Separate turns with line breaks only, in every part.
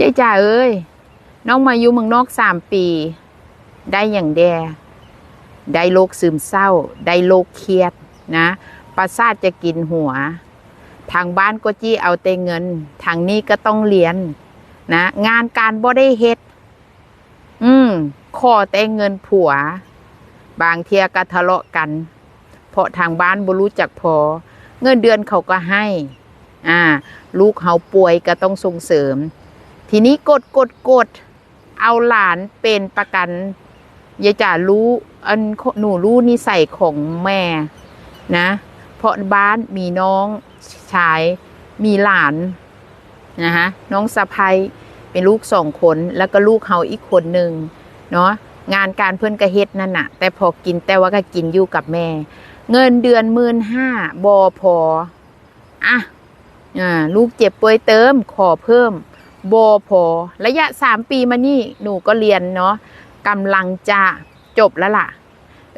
ยายจ่าเอ้ย น้องมาอยู่เมืองนอกสามปี ได้อย่างแด ได้โรคซึมเศร้า ได้โรคเครียดนะ ประสาทจะกินหัว ทางบ้านก็จี้เอาแต่เงิน ทางนี้ก็ต้องเรียนนะ งานการบ่ได้เฮ็ด อืมขอแต่เงินผัว บางเทียก็ทะเลาะกัน เพราะทางบ้านบ่รู้จักพอ เงินเดือนเขาก็ให้ อ่า ลูกเขาป่วยก็ต้องส่งเสริม ทีนี้กดกดกดเอาหลานเป็นประกันยายจ๋ารู้อันหนูรู้นิสัยของแม่นะ เพราะบ้านมีน้องชายมีหลานนะฮะน้องสะพ้ยเป็นลูกสองคนแล้วก็ลูกเขาอีกคนหนึ่งเนาะงานการเพื่อนกระเฮ็ดนั่นน่ะ แต่พอกินแต่ว่าก็กินอยู่กับแม่ เงินเดือนหมื่นห้าบอพออะอ่าลูกเจ็บป่วยเติมขอเพิ่ม โบพอ ระยะสามปีมานี่หนูก็เรียนเนาะกำลังจะจบแล้วล่ะ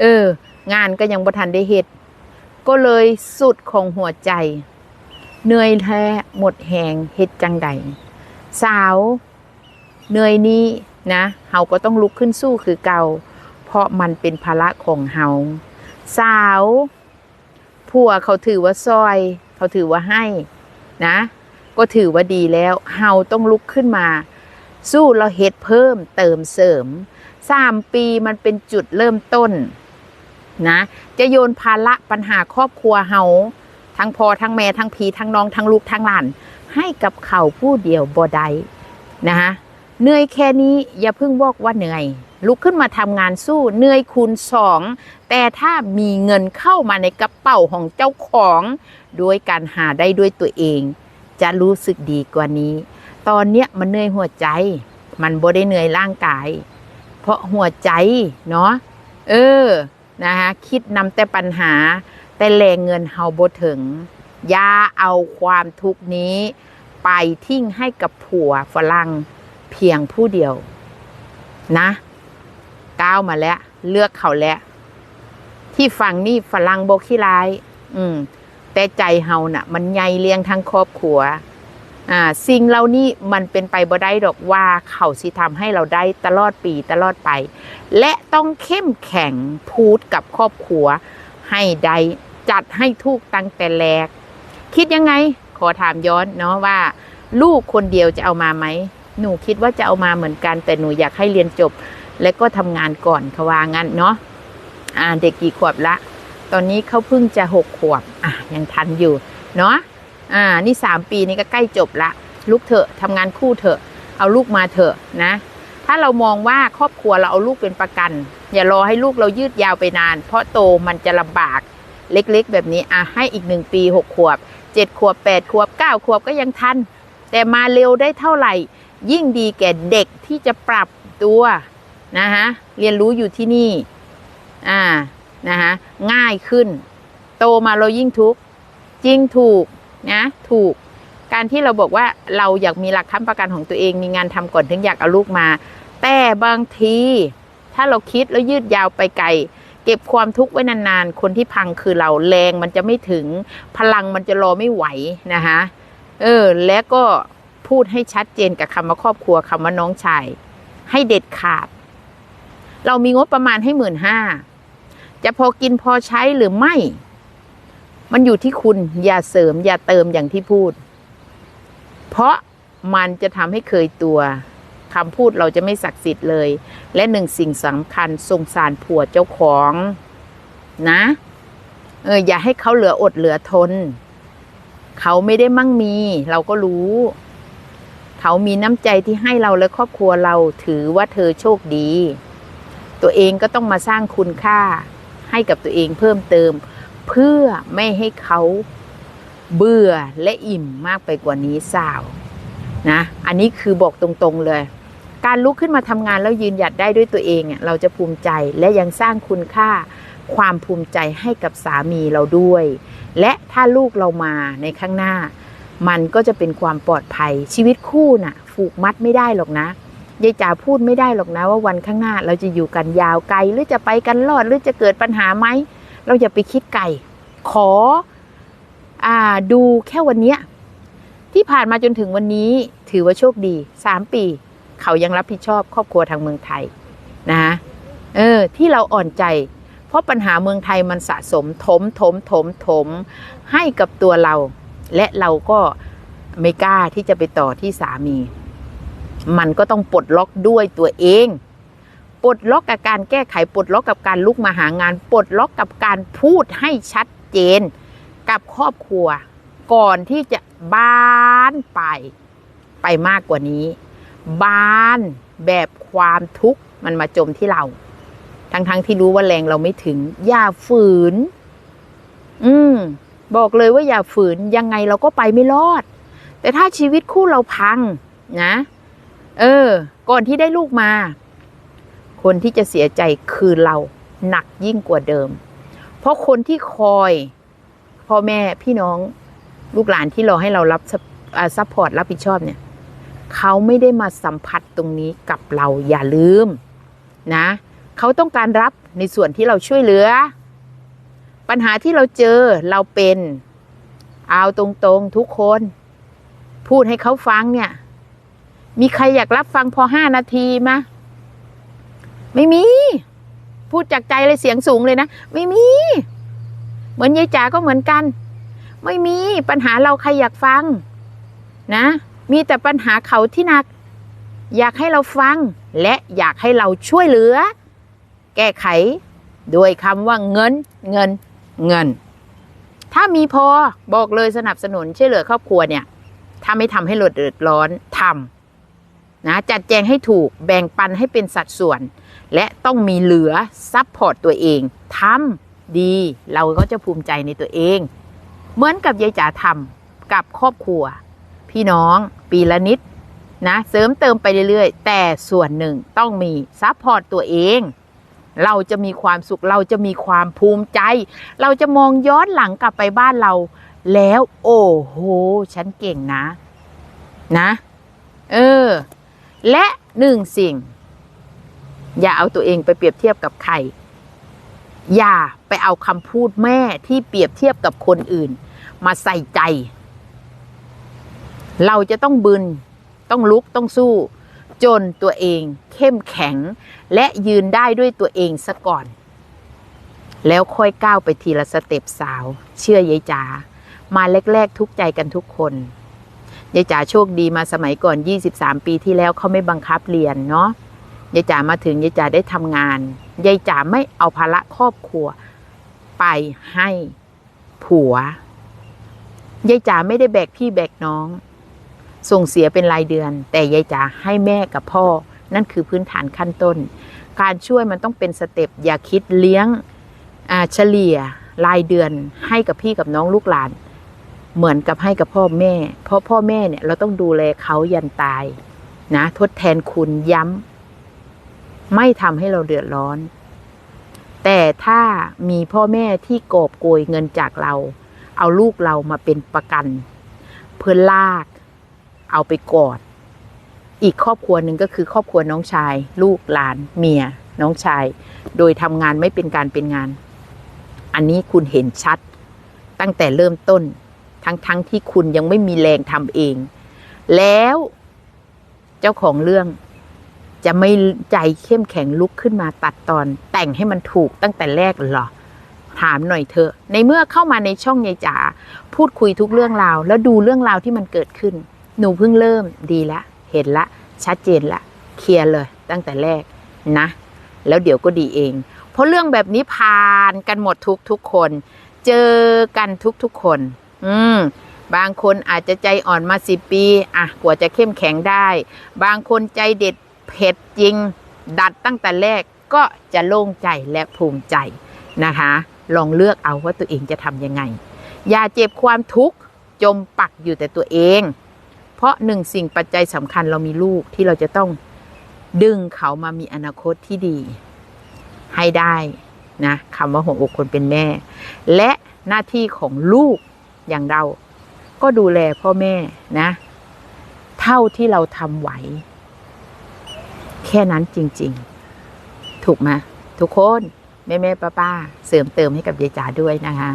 เออ งานก็ยังบ่ทันได้เฮ็ดก็เลยสุดของหัวใจ เหนื่อยแท้หมดแหงเฮ็ดจังใดสาวเหนื่อยนี้นะเฮาก็ต้องลุกขึ้นสู้คือเก่า เพราะมันเป็นภาระของเฮาสาวผัวเขาถือว่าซอย เขาถือว่าให้นะ ก็ถือว่าดีแล้วเฮาต้องลุกขึ้นมา สู้เราเฮ็ดเพิ่มเติมเสริมสามปีมันเป็นจุดเริ่มต้นนะจะโยนภาระปัญหาครอบครัวเฮาทั้งพ่อทั้งแม่ทั้งพี่ทั้งน้องทั้งลูกทั้งหลาน ให้กับเขาผู้เดียวบ่ได้นะคะเหนื่อยแค่นี้อย่าเพิ่งบอกว่าเหนื่อย ลุกขึ้นมาทำงานสู้เหนื่อยคูณสองแต่ถ้ามีเงินเข้ามาในกระเป๋าของเจ้าของ ด้วยการหาได้ด้วยตัวเอง จะรู้สึกดีกว่านี้ ตอนเนี้ยมันเหนื่อยหัวใจ มันบ่ได้เหนื่อยร่างกาย เพราะหัวใจเนาะเออนะคะคิดนำแต่ปัญหา แต่แรงเงินเฮาบ่ถึงอย่าเอาความทุกนี้ ไปทิ้งให้กับผัวฝรั่งเพียงผู้เดียว นะก้าวมาแล้ว เลือกเขาแล้ว ที่ฟังนี่ฝรั่งโบขี้ร้าย อืม แต่ใจเฮาน่ะ มันใหญ่เลี้ยงทั้งครอบครัวอ่าสิ่งเหล่านี้มันเป็นไปบ่ได้ดอกว่าเขาสิทำให้เราได้ตลอดปีตลอดไป และต้องเข้มแข็งพูดกับครอบครัว ให้ได้จัดให้ถูกตั้งแต่แรก คิดยังไงขอถามย้อนเนาะว่า ลูกคนเดียวจะเอามาไหมหนูคิดว่าจะเอามาเหมือนกัน แต่หนูอยากให้เรียนจบ และก็ทำงานก่อนเขาว่างั้นเนาะอ่าเด็กกี่ขวบละ ตอนนี้เขาเพิ่งจะหกขวบอะยังทันอยู่เนาะอ่านี่สามปีนี่ก็ใกล้จบละลูกเถอะทำงานคู่เถอะ เอาลูกมาเถอะนะ ถ้าเรามองว่าครอบครัวเราเอาลูกเป็นประกัน อย่ารอให้ลูกเรายืดยาวไปนาน เพราะโตมันจะลำบากเล็กๆ แบบนี้อะให้อีกหนึ่งปีหกขวบเจ็ดขวบแปดขวบเก้าขวบก็ยังทัน แต่มาเร็วได้เท่าไหร่ ยิ่งดีแก่เด็กที่จะปรับตัวนะฮะเรียนรู้อยู่ที่นี่อ่า นะฮะง่ายขึ้น โตมาเรายิ่งทุกข์จริงถูกนะถูก การที่เราบอกว่าเราอยากมีหลักค้ำประกันของตัวเองมีงานทำก่อนถึงอยากเอาลูกมา แต่บางที ถ้าเราคิดแล้วยืดยาวไปไกลเก็บความทุกข์ไว้นานๆ คนที่พังคือเราแรงมันจะไม่ถึงพลังมันจะรอไม่ไหวนะคะเออแล้วก็พูดให้ชัดเจนกับคำว่าครอบครัวคำว่าน้องชายให้เด็ดขาด เรามีงบประมาณให้หมื่นห้า จะพอกินพอใช้หรือไม่ มันอยู่ที่คุณอย่าเสริม อย่าเติมอย่างที่พูด เพราะมันจะทำให้เคยตัวคำพูดเราจะไม่ศักดิ์สิทธิ์เลย และหนึ่งสิ่งสำคัญสงสารผัวเจ้าของนะเอออย่าให้เขาเหลืออดเหลือทน เขาไม่ได้มั่งมี เราก็รู้ เขามีน้ำใจที่ให้เราและครอบครัวเราถือว่าเธอโชคดี ตัวเองก็ต้องมาสร้างคุณค่า ให้กับตัวเองเพิ่มเติม เพื่อไม่ให้เขาเบื่อและอิ่มมากไปกว่านี้สาวนะอันนี้คือบอกตรงๆเลย การลุกขึ้นมาทำงานแล้วยืนหยัดได้ด้วยตัวเองเราจะภูมิใจและยังสร้างคุณค่าความภูมิใจให้กับสามีเราด้วย และถ้าลูกเรามาในข้างหน้า มันก็จะเป็นความปลอดภัยชีวิตคู่น่ะผูกมัดไม่ได้หรอกนะ ยายจ๋าพูดไม่ได้หรอกนะว่าวันข้างหน้าเราจะอยู่กันยาวไกล หรือจะไปกันรอดหรือจะเกิดปัญหาไหมเราอย่าไปคิดไกลขออ่าดูแค่วันเนี้ยที่ผ่านมาจนถึงวันนี้ถือว่าโชคดีสามปี เขายังรับผิดชอบครอบครัวทางเมืองไทยนะเออที่เราอ่อนใจ เพราะปัญหาเมืองไทยมันสะสมถมถมถมถมให้กับตัวเรา และเราก็ไม่กล้าที่จะไปต่อที่สามี มันก็ต้องปลดล็อกด้วยตัวเอง ปลดล็อกกับการแก้ไขปลดล็อกกับการลุกมาหางาน ปลดล็อกกับการพูดให้ชัดเจน กับครอบครัว ก่อนที่จะบานไปไปมากกว่านี้ บานแบบความทุกข์มันมาจมที่เรา ทั้งๆทที่รู้ว่าแรงเราไม่ถึง อย่าฝืน อืม บอกเลยว่าอย่าฝืนยังไงเราก็ไปไม่รอด แต่ถ้าชีวิตคู่เราพังนะ เออ ก่อนที่ได้ลูกมา คนที่จะเสียใจคือเราหนักยิ่งกว่าเดิม เพราะคนที่คอยพ่อแม่พี่น้องลูกหลานที่รอให้เรารับซัพพอร์ตรับผิดชอบเนี่ยเขาไม่ได้มาสัมผัสตรงนี้กับเราอย่าลืมนะเขาต้องการรับในส่วนที่เราช่วยเหลือ ปัญหาที่เราเจอเราเป็นเอาตรงๆทุกคน พูดให้เขาฟังเนี่ย มีใครอยากรับฟังพอห้านาทีมะไม่มี พูดจากใจเลยเสียงสูงเลยนะ ไม่มี เหมือนยายจ๋าก็เหมือนกัน ไม่มีปัญหาเราใครอยากฟัง นะ มีแต่ปัญหาเขาที่หนัก อยากให้เราฟัง และอยากให้เราช่วยเหลือ แก้ไขโดยคำว่าเงิน เงิน เงิน ถ้ามีพอบอกเลยสนับสนุนช่วยเหลือครอบครัวเนี่ย ถ้าไม่ทำให้เราเดือดร้อนทำ นะจัดแจงให้ถูกแบ่งปันให้เป็นสัดส่วน และต้องมีเหลือซัพพอร์ตตัวเองทำดีเราก็จะภูมิใจในตัวเอง เหมือนกับยายจ๋าทำกับครอบครัว พี่น้องปีละนิดนะเสริมเติมไปเรื่อยๆ แต่ส่วนหนึ่งต้องมีซัพพอร์ตตัวเอง เราจะมีความสุขเราจะมีความภูมิใจ เราจะมองย้อนหลังกลับไปบ้านเรา แล้วโอ้โห ฉันเก่งนะ นะ เออ และหนึ่งสิ่ง อย่าเอาตัวเองไปเปรียบเทียบกับใคร อย่าไปเอาคำพูดแม่ที่เปรียบเทียบกับคนอื่น มาใส่ใจ เราจะต้องบึนต้องลุกต้องสู้ จนตัวเองเข้มแข็ง และยืนได้ด้วยตัวเองซะก่อน แล้วค่อยก้าวไปทีละสเต็ปสาว เชื่อยายจ๋ามาแรก ๆ ทุกใจกันทุกคน ยายจ๋าโชคดีมาสมัยก่อน 23 ปีที่แล้วเขาไม่บังคับเรียนเนาะยายจ๋ามาถึงยายจ๋าได้ทำงานยายจ๋าไม่เอาภาระครอบครัว ไปให้ผัวยายจ๋าไม่ได้แบกพี่แบกน้อง ส่งเสียเป็นรายเดือน แต่ยายจ๋าให้แม่กับพ่อ นั่นคือพื้นฐานขั้นต้น การช่วยมันต้องเป็นสเต็ปอย่าคิดเลี้ยงเฉลี่ยรายเดือนให้กับพี่กับน้องลูกหลาน เหมือนกับให้กับพ่อแม่ เพราะพ่อแม่เนี่ยเราต้องดูแลเขายันตายนะทดแทนคุณย้ำไม่ทำให้เราเดือดร้อน แต่ถ้ามีพ่อแม่ที่โกอบโกยเงินจากเรา เอาลูกเรามาเป็นประกัน เพื่อลาก เอาไปกอด อีกครอบครัวหนึ่งก็คือครอบครัวน้องชาย ลูกหลาน เมีย น้องชาย โดยทำงานไม่เป็นการเป็นงาน อันนี้คุณเห็นชัด ตั้งแต่เริ่มต้น ทั้งๆทที่คุณยังไม่มีแรงทำเอง แล้วเจ้าของเรื่องจะไม่ใจเข้มแข็งลุกขึ้นมาตัดตอน แต่งให้มันถูกตั้งแต่แรกหรอ ถามหน่อยเถอะ ในเมื่อเข้ามาในช่องยายจ๋าพูดคุยทุกเรื่องราว แล้วดูเรื่องราวที่มันเกิดขึ้น หนูเพิ่งเริ่มดีละ เห็นละ ชัดเจนละเคลียร์เลยตั้งแต่แรกนะ แล้วเดี๋ยวก็ดีเอง เพราะเรื่องแบบนี้ผ่านกันหมดทุกทุกๆคน เจอกันทุกทุกๆคน อืม บางคนอาจจะใจอ่อนมาสิปี อะ กว่าจะเข้มแข็งได้ บางคนใจเด็ดเผ็ดจริง ดัดตั้งแต่แรกก็จะโล่งใจและภูมิใจนะคะ ลองเลือกเอาว่าตัวเองจะทำยังไง อย่าเจ็บความทุกข์จมปักอยู่แต่ตัวเอง เพราะหนึ่งสิ่งปัจจัยสำคัญเรามีลูกที่เราจะต้องดึงเขามามีอนาคตที่ดี ให้ได้นะคำว่าหัวอกคนเป็นแม่ และหน้าที่ของลูก อย่างเรา ก็ดูแลพ่อแม่นะ เท่าที่เราทำไหว แค่นั้นจริง ๆ ถูกไหมทุกคน แม่แม่ป้าป้าๆเสริมเติมให้กับยายจ๋าด้วยนะคะ